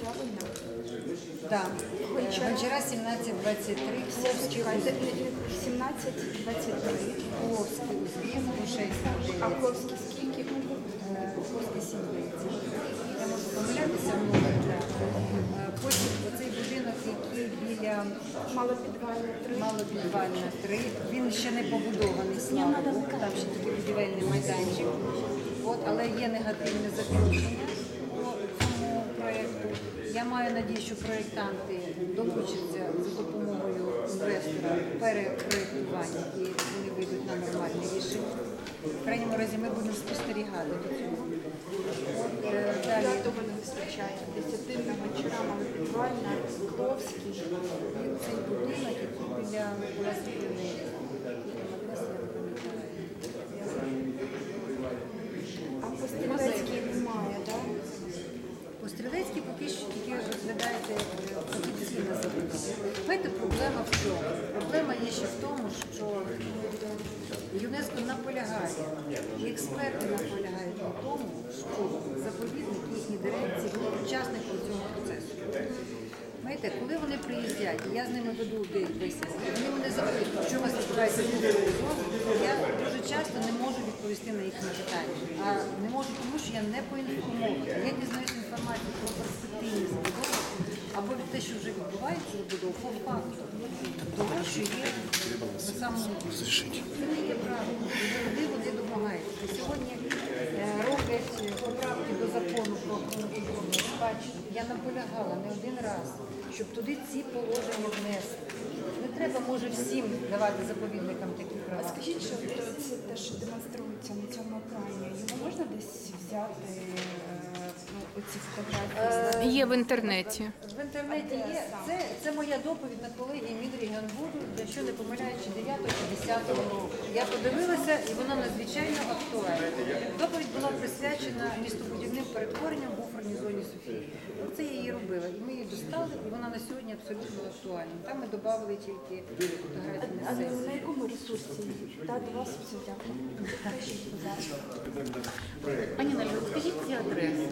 правильно? Да. Гончара. Гончара 1723, Ксевський Чекайте, 17-23. Пловський узбір, Грушевський А 9, Пловський скільки? Пловський 7 Я можу помилятися в Потім оцей будинок, який біля Малопідвальне 3. малопідвальна 3, він ще не побудований, слава Богу, там ще тільки будівельний майданчик. От, але є негативне заключення. Я маю надію, що проєктанти долучаться за допомогою інвестора перепроєктування і вони вийдуть на нормальне рішення. В крайньому разі ми будемо спостерігати до цього. Е. П'ятого не вистачає. Десятина Гончара, малопідвальна, Пловський. Він цей будинок, який біля Ласівної А по Стрілецькій немає, так? У Стрілецькій поки що тільки розглядаєте е, офіційне запитання. Знаєте, проблема в чому? Проблема є ще в тому, що ЮНЕСКО наполягає, і експерти наполягають на тому, що заповідник їхній дирекції був учасником цього процесу. Знаєте, коли вони приїздять, я з ними веду бесіди, вони мене запитують, що у вас відбувається я дуже часто не можу відповісти на їхні питання. А не можу тому, що я не поінформована. Я дізнаюся інформацію про перспективні або те, що вже відбувається по факту того, що є на самому. Не є правильно. Куди вони домагаються. Сьогодні е, роблять поправки до закону про культурної. Я наполягала не один раз, щоб туди ці положення внесли. Не треба, може, всім давати заповідникам такі А скажіть, що це те, що демонструється на цьому екрані, його можна десь взяти, е, оці фотографії? Є в інтернеті. В інтернеті є. Це, це моя доповідь на колегії Мідрігенбуду, якщо не помиляючи 9 чи 10 року. Я подивилася, і вона надзвичайно актуальна. Доповідь була присвячена містобудівним перетворенням в буферній зоні Софії. Це я її робила. І ми її достали, і вона на сьогодні абсолютно актуальна. Там ми додали тільки фотографії на сесії. на якому ресурсі? Та, до вас все дякую. Пані Нелю, скажіть ці адреси.